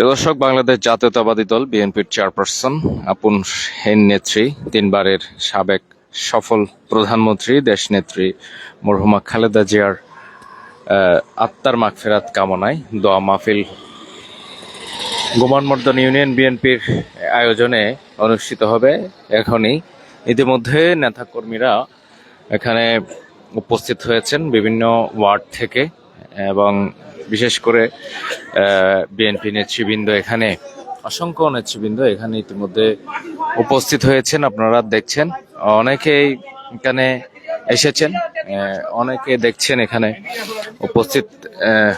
দর্শক, বাংলাদেশ জাতীয়তাবাদী দল, বিএনপির চেয়ারপারসন আপন হেন নেত্রী, তিনবারের সাবেক সফল প্রধানমন্ত্রী দেশনেত্রী মরহুমা খালেদা জিয়ার আত্মার মাগফেরাত কামনায় দোয়া মাহফিল গোমানমর্দন ইউনিয়ন বিএনপির আয়োজনে অনুষ্ঠিত হবে। এখনই ইতিমধ্যে নেতাকর্মীরা এখানে উপস্থিত হয়েছেন বিভিন্ন ওয়ার্ড থেকে এবং বিশেষ করে বিএনপি নেতৃবৃন্দ এখানে, অসংখ্য নেতৃবৃন্দ এখানে ইতিমধ্যে উপস্থিত হয়েছেন, আপনারা দেখছেন। অনেকেই এখানে এসেছেন অনেকে দেখছেন এখানে উপস্থিত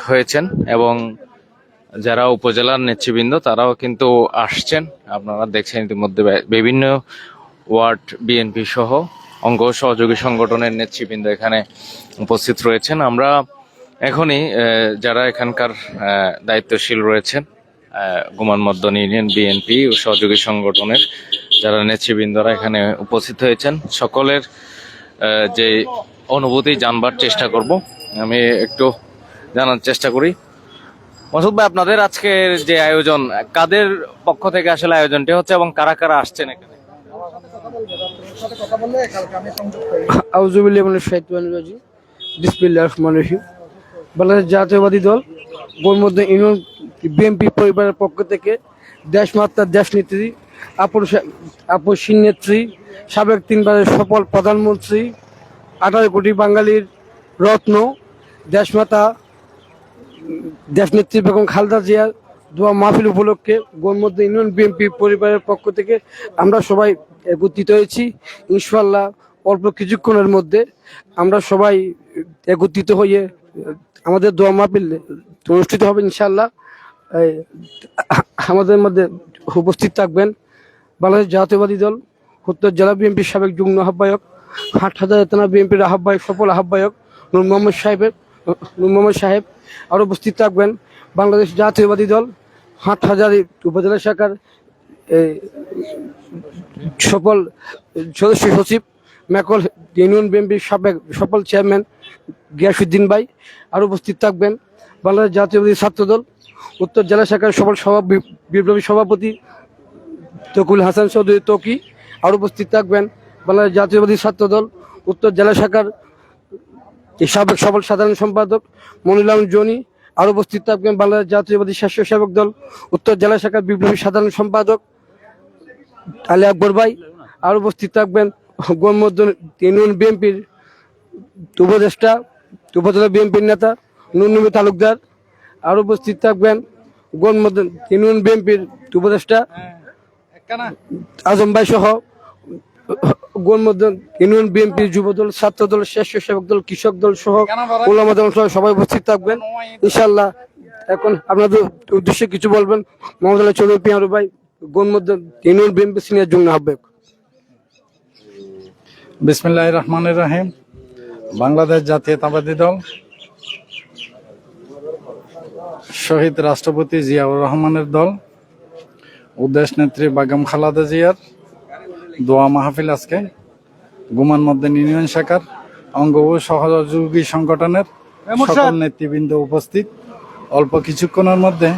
হয়েছেন এবং যারা উপজেলার নেতৃবৃন্দ তারাও কিন্তু আসছেন। আপনারা দেখছেন ইতিমধ্যে বিভিন্ন ওয়ার্ড বিএনপি সহ অঙ্গ সহযোগী সংগঠনের নেতৃবৃন্দ এখানে উপস্থিত রয়েছেন। আমরা এখনই যারা এখানকার দায়িত্বশীল রয়েছেন গুমান মদ্দন ইউনিয়ন, বিএনপি ও সহযোগী সংগঠনের যারা নেতৃবৃন্দরা এখানে উপস্থিত হয়েছেন, সকলের যে অনুভূতি জানবার চেষ্টা করব। আমি একটু জানার চেষ্টা করি। মাসুদ ভাই, আপনাদের আজকের যে আয়োজন, কাদের পক্ষ থেকে আসলে আয়োজনটি হচ্ছে এবং কারা কারা আসছেন এখানে? আউজুবিল্লাহ বিসমিল্লাহ রহমান রহিম। বাংলাদেশ জাতীয়বাদী দল গোলমদ্দ ইউনিয়ন, বিএনপি পরিবারের পক্ষ থেকে দেশমাতার দেশ নেত্রী আপসীন নেত্রী, সাবেক তিনবারের সফল প্রধানমন্ত্রী, আঠারো কোটি বাঙালির রত্ন দেশমাতা দেশনেত্রী বেগম খালদা জিয়ার দোয়া মাহফিল উপলক্ষে গোলমদ্দ ইউনিয়ন, বিএনপি পরিবারের পক্ষ থেকে আমরা সবাই একত্রিত হয়েছি। ইনশাল্লাহ অল্প কিছুক্ষণের মধ্যে আমরা সবাই একত্রিত হয়ে আমাদের দোয়া মাহফিল অনুষ্ঠিত হবে ইনশাল্লাহ আমাদের মধ্যে উপস্থিত থাকবেন বাংলাদেশ জাতীয়বাদী দল, উত্তর জেলা বিএনপির সাবেক যুগ্ম আহ্বায়ক হাট হাজার থানা বিএনপির আহ্বায়ক, সফল আহ্বায়ক নূর মোহাম্মদ সাহেবের, নূর মোহাম্মদ সাহেব আরও উপস্থিত থাকবেন। বাংলাদেশ জাতীয়বাদী দল হাট হাজারি উপজেলা শাখার সফল সদস্য সচিব মেকল ইউনিয়ন বিএনপির সাবেক সফল চেয়ারম্যান গিয়াসুদ্দিন ভাই আরও উপস্থিত থাকবেন। বাংলাদেশ জাতীয়বাদী ছাত্রদল, উত্তর জেলা শাখার সফল সভা বিপ্লবী সভাপতি তকুল হাসান চৌধুরী তকি আর উপস্থিত থাকবেন। বাংলাদেশ জাতীয়বাদী ছাত্রদল, উত্তর জেলা শাখার সাবেক সফল সাধারণ সম্পাদক মনিলাম জনি আর উপস্থিত থাকবেন। বাংলাদেশ জাতীয়বাদী স্বেচ্ছাসেবক দল, উত্তর জেলা শাখার বিপ্লবী সাধারণ সম্পাদক আলী আকবর ভাই আর উপস্থিত থাকবেন। গণমদ্দন ইউনিয়ন বিএনপির উপদেষ্টা, উপজেলা বিএনপির নেতা নুননবী তালুকদার আর উপস্থিত থাকবেন। গণমদ্দন ইউনিয়ন বিএনপির উপদেষ্টা আজম ভাই সহ গণমদ্দন ইউনিয়ন বিএনপি যুবদল, ছাত্রদল, স্বেচ্ছাসেবক দল, কৃষক দল সহ ওলামা দল সহ সবাই উপস্থিত থাকবেন। ইনশাল্লাহ এখন আপনাদের উদ্দেশ্যে কিছু বলবেন। মোহাম্মদ আল্লাহ চৌধুরী পিয়ারু ভাই গণমদ্দন ইউনিয়ন বিএনপি সিনিয়র যুগ্ম আহ্বায়ক। বিসমিল্লাহ রহমানুর রহিম। বাংলাদেশ জাতীয়তাবাদী দল। শহীদ রাষ্ট্রপতি জিয়াউর রহমানের দল। ও দেশ নেত্রী বেগম খালাদা জিয়ার। দোয়া মাহফিল আজকে। গুমান মদ্দিন ইউনিয়ন শাখার অঙ্গ ও সহযোগী সংগঠনের সকল নেতৃবৃন্দ উপস্থিত। অল্প কিছুক্ষণের মধ্যে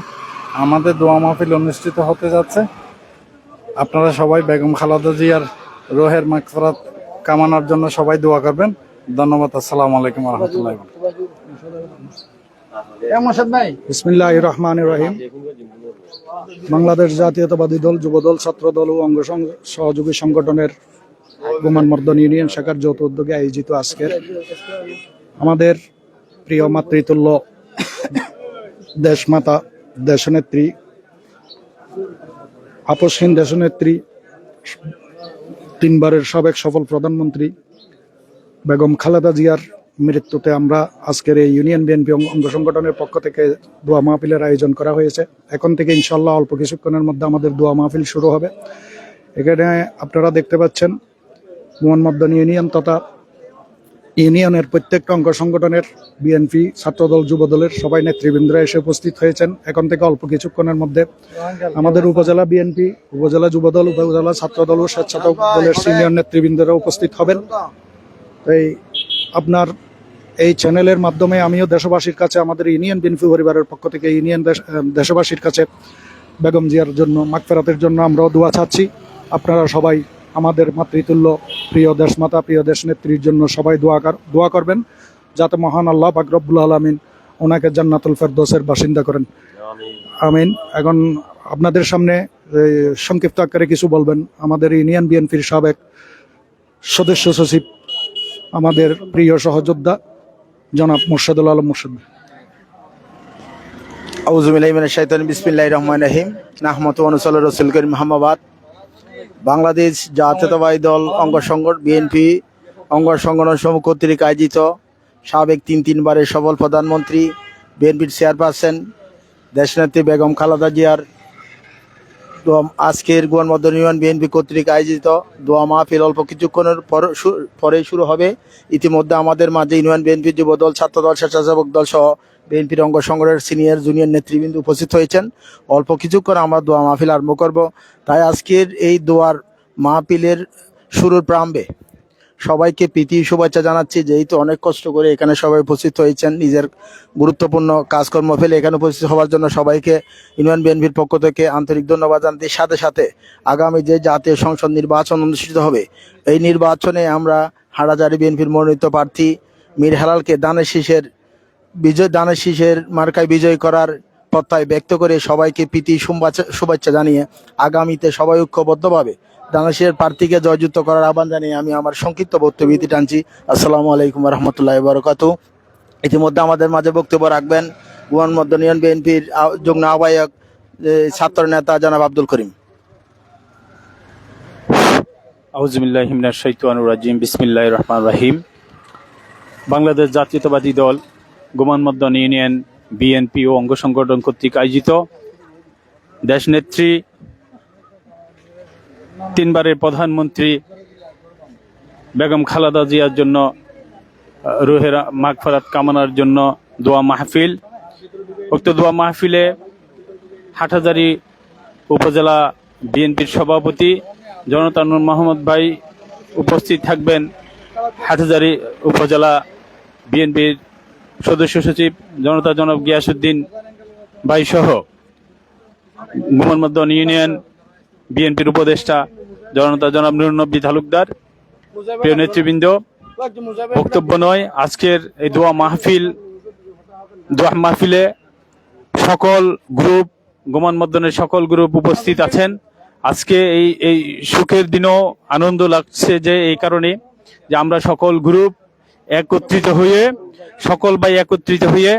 আমাদের দোয়া মাহফিল অনুষ্ঠিত হতে যাচ্ছে। আপনারা সবাই বেগম খালাদা জিয়ার রোহের মাকফরাত কামানোর জন্য সবাই দোয়া করবেন। ধন্যবাদ আসসালামু আলাইকুম রহমতুল্লাহ। রহিম। বাংলাদেশ জাতীয়তাবাদী দল যুবদল ছাত্রদল ও অঙ্গ সহযোগী সংগঠনের গোমান মর্দন ইউনিয়ন শাখার যৌথ উদ্যোগে আয়োজিত আজকের আমাদের প্রিয় মাতৃতুল্য দেশমাতা দেশনেত্রী আপসহীন দেশনেত্রী তিনবারের সাবেক সফল প্রধানমন্ত্রী বেগম খালেদা জিয়ার মৃত্যুতে আমরা আজকের এই ইউনিয়ন বিএনপি অঙ্গ সংগঠনের পক্ষ থেকে দোয়া মাহফিলের আয়োজন করা হয়েছে। এখন থেকে ইনশাল্লাহ অল্প কিছুক্ষণের মধ্যে আমাদের দোয়া মাহফিল শুরু হবে। এখানে আপনারা দেখতে পাচ্ছেন মোহাম্মদ ইউনিয়ন তথা ইউনিয়নের প্রত্যেকটা অঙ্গ সংগঠনের বিএনপি, ছাত্রদল, যুবদলের সবাই নেতৃবৃন্দরা এসে উপস্থিত হয়েছেন। এখন থেকে অল্প কিছুক্ষণের মধ্যে আমাদের উপজেলা বিএনপি, উপজেলা যুবদল, উপজেলা ছাত্রদল ও স্বেচ্ছাসেবক দলের সিনিয়র নেতৃবৃন্দরা উপস্থিত হবেন। তাই আপনার এই চ্যানেলের মাধ্যমে আমিও দেশবাসীর কাছে, আমাদের ইউনিয়ন বিএনপি পরিবারের পক্ষ থেকে ইউনিয়ন দেশ- দেশবাসীর কাছে বেগম জিয়ার জন্য, মাগফেরাতের জন্য আমরাও দোয়া চাচ্ছি। আপনারা সবাই আমাদের মাতৃতুল্য প্রিয় দেশমাতা, প্রিয় দেশ নেত্রীর জন্য সবাই দোয়া দোয়া করবেন, যাতে মহান আল্লাহ পাক রব্বুল আলমিন ওনাকে জান্নাতুল ফেরদোসের বাসিন্দা করেন। আমিন। এখন আপনাদের সামনে সংক্ষিপ্ত আকারে কিছু বলবেন, আমাদের ইউনিয়ন বিএনপির সাবেক সদস্য সচিব, আমাদের প্রিয় সহযোদ্ধা, জনাব মোর্শেদুল আলম মোর্শেদ। আউজুবিল্লাহিমিন শাইতান বিসমিল্লাহ রহমান রহিম। নাহমত অনুসল রসুল করিম মোহাম্মদ বাংলাদেশ জাতীয়তাবাদী দল, অঙ্গ সংগঠন বিএনপি অঙ্গ সংগঠন সমূহ কর্তৃক আয়োজিত সাবেক তিন তিনবারের সফল প্রধানমন্ত্রী বিএনপির চেয়ারপারসন, দেশনেত্রী বেগম খালেদা জিয়ার আজকের গোয়ানমদন ইউনিয়ন বিএনপি কর্তৃক আয়োজিত দোয়া মাহফিল অল্প কিছুক্ষণের পর পরেই শুরু হবে। ইতিমধ্যে আমাদের মাঝে ইউনিয়ন বিএনপি যুব দল ছাত্র স্বেচ্ছাসেবক দল সহ বিএনপির অঙ্গ সংগঠনের সিনিয়র, জুনিয়র নেতৃবৃন্দ উপস্থিত হয়েছেন। অল্প কিছুক্ষণ আমরা দোয়া মাহফিল আরম্ভ করব। তাই আজকের এই দোয়ার মাহফিলের শুরুর প্রারম্ভে সবাইকে প্রীতি শুভেচ্ছা জানাচ্ছি। যেহেতু অনেক কষ্ট করে এখানে সবাই উপস্থিত হয়েছেন, নিজের গুরুত্বপূর্ণ কাজকর্ম ফেলে এখানে উপস্থিত হওয়ার জন্য সবাইকে ইউনিয়ন বিএনপির পক্ষ থেকে আন্তরিক ধন্যবাদ জানাতে সাথে সাথে আগামী যে জাতীয় সংসদ নির্বাচন অনুষ্ঠিত হবে, এই নির্বাচনে আমরা হাড়াজারি বিএনপির মনোনীত প্রার্থী মীর হেলালকে দানের শীষের বিজয় দানের শীষের মার্কায় বিজয় করার প্রত্যয় ব্যক্ত করে সবাইকে প্রীতি, শুভেচ্ছা জানিয়ে আগামীতে সবাই ঐক্যবদ্ধভাবে দানাশীষের প্রার্থীকে জয়যুক্ত করার আহ্বান জানিয়ে আমি আমার সংক্ষিপ্ত বক্তব্যটি টানছি। আসসালামু আলাইকুম রহমতুল্লাহ বরকাতু ইতিমধ্যে আমাদের মাঝে বক্তব্য রাখবেন গুয়ান ইউনিয়ন বিএনপির যুগ্ম আহ্বায়ক ছাত্র নেতা জনাব আব্দুল করিম। আউজবিল্লাহিমিনার শৈতানুর রাজিম বিসমিল্লাহ রহমান রাহিম। বাংলাদেশ জাতীয়তাবাদী দল গোমান মদ্দন ইউনিয়ন, বিএনপি ও অঙ্গ সংগঠন কর্তৃক আয়োজিত দেশনেত্রী, তিনবারের প্রধানমন্ত্রী বেগম খালেদা জিয়ার জন্য রুহের মাগফরাত কামনার জন্য দোয়া মাহফিল। উক্ত দোয়া মাহফিলে হাটহাজারি উপজেলা বিএনপির সভাপতি জনতা নূর মোহাম্মদ ভাই উপস্থিত থাকবেন। হাটহাজারি উপজেলা বিএনপির সদস্য সচিব জনতা জনক গিয়াসুদ্দিন ভাই সহ মোহাম্মদ ইউনিয়ন, বিএনপির উপদেষ্টা জনতা জনাব নুরনব্বী তালুকদার, প্রিয় নেতৃবৃন্দ, বক্তব্য নয়, আজকের এই দোয়া মাহফিল, দোয়া মাহফিলে সকল গ্রুপ গোমান মদ্দনের সকল গ্রুপ উপস্থিত আছেন। আজকে এই এই সুখের দিনও আনন্দ লাগছে যে এই কারণে যে আমরা সকল গ্রুপ একত্রিত হয়ে, সকল ভাই একত্রিত হয়ে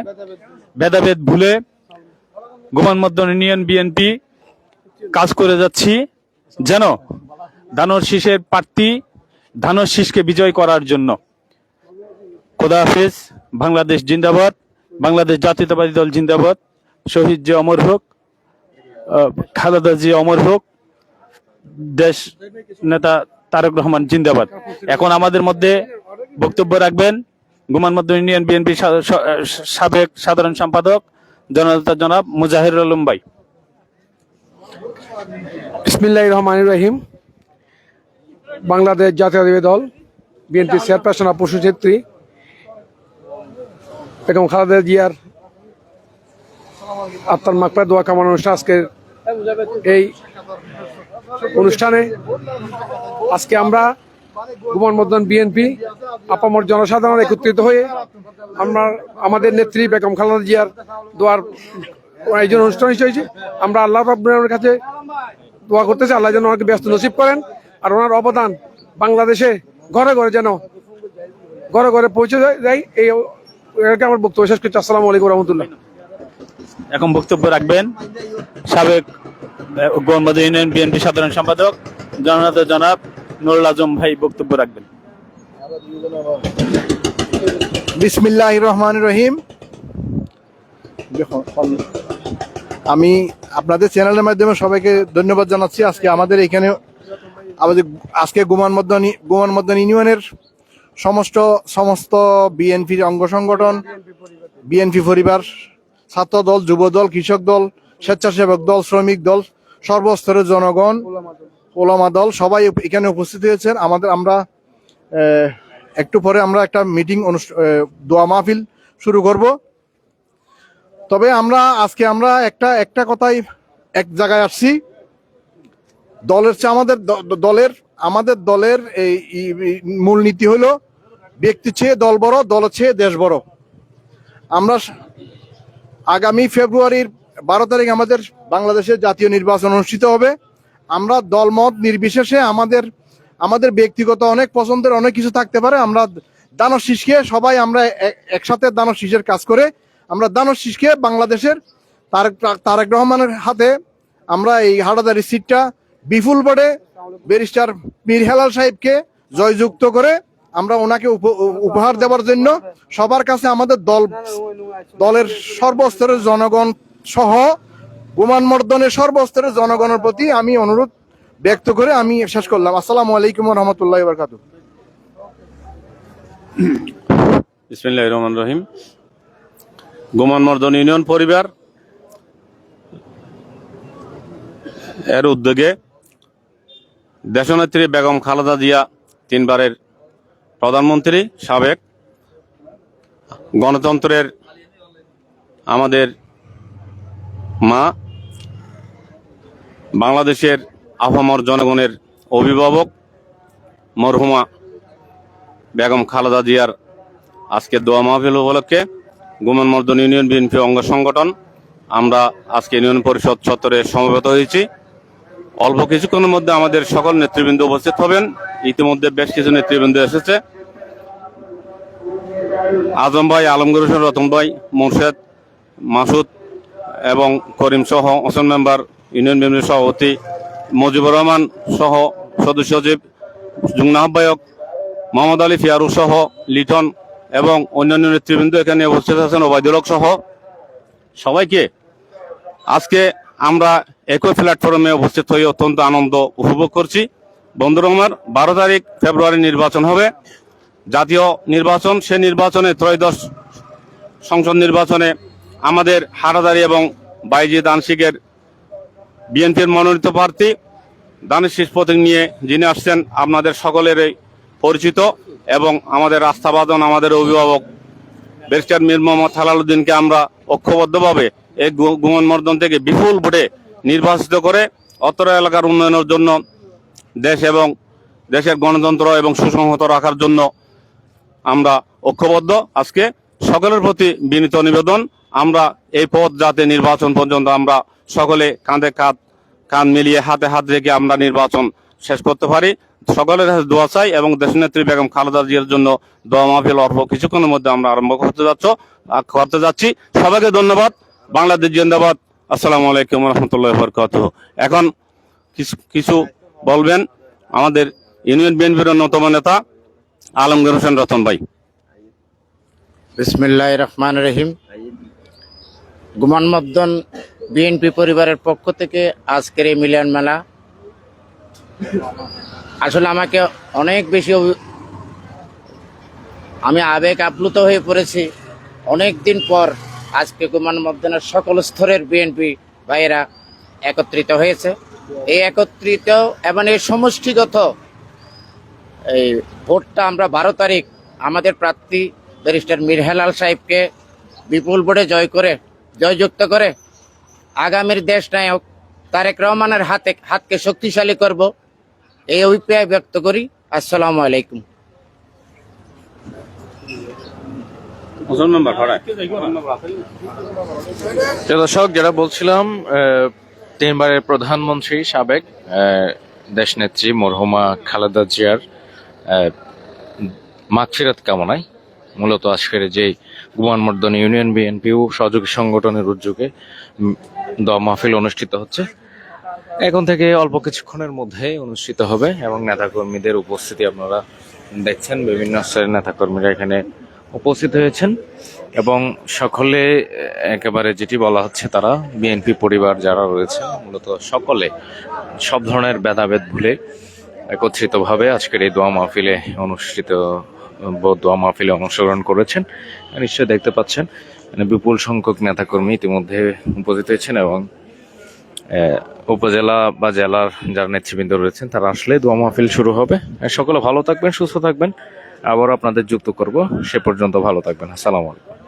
ভেদাভেদ ভুলে গোমান মদ্দন ইউনিয়ন বিএনপি কাজ করে যাচ্ছি। যেন ধানর শীষের প্রার্থী ধানর শীষকে বিজয় করার জন্য। খোদা হাফেজ, বাংলাদেশ জিন্দাবাদ, বাংলাদেশ জাতীয়তাবাদী দল জিন্দাবাদ। শহীদ যে অমর হোক খালেদা জি অমর হোক, দেশ নেতা তারেক রহমান জিন্দাবাদ। এখন আমাদের মধ্যে বক্তব্য রাখবেন। গুমান মধ্য ইউনিয়ন বিএনপি সাবেক সাধারণ সম্পাদক জনতা জনাব মুজাহির আলম ভাই। বিসমিল্লাহ রহমান রহিম। বাংলাদেশ জাতীয়তাবাদী দল, বিএনপি চেয়ারপারসন পশু ছেত্রী বেগম খালেদা জিয়ার আত্মার মাকপার দোয়া কামানো অনুষ্ঠান আজকের এই অনুষ্ঠানে আজকে আমরা গুমান মদন বিএনপি আপামর জনসাধারণ একত্রিত হয়ে আমরা আমাদের নেত্রী বেগম খালেদা জিয়ার দোয়ার জন্য অনুষ্ঠান হয়েছে। আমরা আল্লাহ রাব্বুলের কাছে দোয়া করতেছে আল্লাহ যেন ওনাকে ব্যস্ত নসিব করেন আর ওনার অবদান বাংলাদেশে ঘরে ঘরে যেন ঘরে ঘরে পৌঁছে যায় এই এটাকে আমার বক্তব্য শেষ করছি। আসসালামু আলাইকুম রহমতুল্লাহ। এখন বক্তব্য রাখবেন সাবেক গোয়ালবাদ ইউনিয়ন বিএনপি সাধারণ সম্পাদক জনতা জনাব নুরুল আজম ভাই বক্তব্য রাখবেন। বিসমিল্লাহ রহমান রহিম আমি আপনাদের চ্যানেলের মাধ্যমে সবাইকে ধন্যবাদ জানাচ্ছি। আজকে আমাদের এখানে আমাদের আজকে গুমান মদ্দান গুমান ইউনিয়নের সমস্ত সমস্ত বিএনপির অঙ্গ সংগঠন বিএনপি পরিবার, ছাত্র দল, যুব দল, কৃষক দল, স্বেচ্ছাসেবক দল, শ্রমিক দল, সর্বস্তরের জনগণ ওলামা দল, সবাই এখানে উপস্থিত হয়েছেন। আমাদের, আমরা একটু পরে আমরা একটা মিটিং দোয়া মাহফিল শুরু করব। তবে আমরা আজকে আমরা একটা একটা কথাই এক জায়গায় আসছি। দলের চেয়ে আমাদের দলের আমাদের দলের এই মূলনীতি হলো ব্যক্তি চেয়ে দল বড়, দল চেয়ে দেশ বড়। আমরা আগামী ফেব্রুয়ারির বারো তারিখ আমাদের বাংলাদেশের জাতীয় নির্বাচন অনুষ্ঠিত হবে। আমরা দলমত নির্বিশেষে আমাদের আমাদের ব্যক্তিগত অনেক পছন্দের অনেক কিছু থাকতে পারে। আমরা দানব শীষকে সবাই আমরা একসাথে দানব শীষের কাজ করে আমরা দানব শীষকে বাংলাদেশের তারেক তারেক রহমানের হাতে আমরা এই হাটাদারি সিটটা বিপুল বোর্ডে ব্যারিস্টার মীর হেলাল সাহেবকে জয়যুক্ত করে আমরা ওনাকে উপ- উপহার দেওয়ার জন্য সবার কাছে আমাদের দল, দলের সর্বস্তরের জনগণ সহ বোমান মর্দনের সর্বস্তরের জনগণের প্রতি আমি অনুরোধ ব্যক্ত করে আমি শেষ করলাম। আসসালামু আলাইকুম রহমতুল্লাহ বরকাতু ইসমিল্লাহ রহমান রহিম। গোমান মর্দন ইউনিয়ন পরিবার এর উদ্যোগে দেশনেত্রী বেগম খালেদা জিয়া তিনবারের প্রধানমন্ত্রী, সাবেক গণতন্ত্রের আমাদের মা, বাংলাদেশের আফামর জনগণের অভিভাবক মরহুমা বেগম খালেদা জিয়ার আজকে দোয়া মাহফিল উপলক্ষে গুমন মর্দন ইউনিয়ন বিএনপি অঙ্গ সংগঠন, আমরা আজকে ইউনিয়ন পরিষদ চত্বরে সমবেত হয়েছি। অল্প কিছুক্ষণের মধ্যে আমাদের সকল নেতৃবৃন্দ উপস্থিত হবেন। ইতিমধ্যে বেশ কিছু নেতৃবৃন্দ এসেছে। আজম ভাই আলমগীর হোসেন রতন ভাই, মোর্শেদ, মাসুদ এবং করিম সহ অসম মেম্বার, ইউনিয়ন বিএনপির সভাপতি মুজিবুর রহমান সহ সদস্য সচিব, যুগ্ম আহ্বায়ক মোহাম্মদ আলী ফিয়ারু সহ লিটন এবং অন্যান্য নেতৃবৃন্দ এখানে উপস্থিত আছেন, ওবায়দুল হক সহ সবাইকে। আজকে আমরা একই প্ল্যাটফর্মে উপস্থিত হয়ে অত্যন্ত আনন্দ উপভোগ করছি। বন্ধুরা আমার বারো তারিখ ফেব্রুয়ারি নির্বাচন হবে। জাতীয় নির্বাচন, সে নির্বাচনে ত্রয়োদশ সংসদ নির্বাচনে আমাদের হারাদারি এবং বাইজি দানশিকের বিএনপির মনোনীত প্রার্থী দানের শীষ প্রতীক নিয়ে যিনি আসছেন, আপনাদের সকলেরই পরিচিত এবং আমাদের আস্থাবাদন আমাদের অভিভাবক ব্যারিস্টার মীর মোহাম্মদ হেলালুদ্দিনকে আমরা ঐক্যবদ্ধভাবে এই গু- গুমন মর্দন থেকে বিপুল ভোটে নির্বাচিত করে অত্র এলাকার উন্নয়নের জন্য দেশ এবং দেশের গণতন্ত্র এবং সুসংহত রাখার জন্য আমরা ঐক্যবদ্ধ। আজকে সকলের প্রতি বিনীত নিবেদন। আমরা এই পথ যাতে নির্বাচন পর্যন্ত আমরা সকলে কাঁধে কাঁধ কান মিলিয়ে হাতে হাত রেখে আমরা নির্বাচন শেষ করতে পারি। সকলের কাছে দোয়া চাই এবং দেশনেত্রী বেগম খালেদা জিয়ার জন্য দোয়া মাহফিল অল্প কিছুক্ষণের মধ্যে আমরা আরম্ভ করতে যাচ্ছ করতে যাচ্ছি। সবাইকে ধন্যবাদ। বাংলাদেশ জিন্দাবাদ। আসসালামু আলাইকুম রহমতুল্লাহ বরকাত এখন কিছু কিছু বলবেন আমাদের ইউনিয়ন বিএনপির অন্যতম নেতা, আলমগীর হোসেন রতন ভাই। বিসমিল্লাহ রহমান রহিম। গুমান মদ্দন বিএনপি পরিবারের পক্ষ থেকে আজকের এই মিলন মেলা। আসলে আমাকে অনেক বেশি আমি আবেগ আপ্লুত হয়ে পড়েছি। অনেক দিন পর আজকে গুমান মদ্দনের সকল স্তরের বিএনপি ভাইয়েরা একত্রিত হয়েছে। এই একত্রিত এবং এই সমষ্টিগত এই ভোটটা আমরা বারো তারিখ আমাদের প্রার্থী ব্যারিস্টার মীর হেলাল সাহেবকে বিপুল ভোটে জয় করে জয়যুক্ত করে আগামীর দেশ নায়ক তারেক রহমানের হাতে হাতকে শক্তিশালী করব। এই অভিপ্রায় ব্যক্ত করি। আসসালামু আলাইকুম। দর্শক যেটা বলছিলাম আহ, তিনবারের প্রধানমন্ত্রী সাবেক আহ, দেশনেত্রী মরহুমা খালেদা জিয়ার মাগফিরাত কামনায় মূলত আজকের যে গুমানমর্দন ইউনিয়ন, বিএনপিও সহযোগী সংগঠনের উদ্যোগে দোয়া মাহফিল অনুষ্ঠিত হচ্ছে। এখন থেকে অল্প কিছুক্ষণের মধ্যে অনুষ্ঠিত হবে এবং নেতাকর্মীদের উপস্থিতি আপনারা দেখছেন, বিভিন্ন স্তরের নেতাকর্মীরা এখানে উপস্থিত হয়েছেন এবং সকলে, একেবারে যেটি বলা হচ্ছে তারা বিএনপি পরিবার যারা রয়েছে মূলত সকলে সব ধরনের ভেদাভেদ ভুলে একত্রিতভাবে আজকের এই দোয়া মাহফিলে অনুষ্ঠিত ব- দোয়া মাহফিলে অংশগ্রহণ করেছেন। নিশ্চয়ই দেখতে পাচ্ছেন মানে বিপুল সংখ্যক নেতাকর্মী ইতিমধ্যে উপস্থিত হয়েছেন এবং উপজেলা বা জেলার যারা নেতৃবৃন্দ রয়েছেন, তারা আসলে দোয়া মাহফিল শুরু হবে। সকলে ভালো থাকবেন, সুস্থ থাকবেন। আবারও আপনাদের যুক্ত করব। সে পর্যন্ত ভালো থাকবেন। আসসালামু আলাইকুম।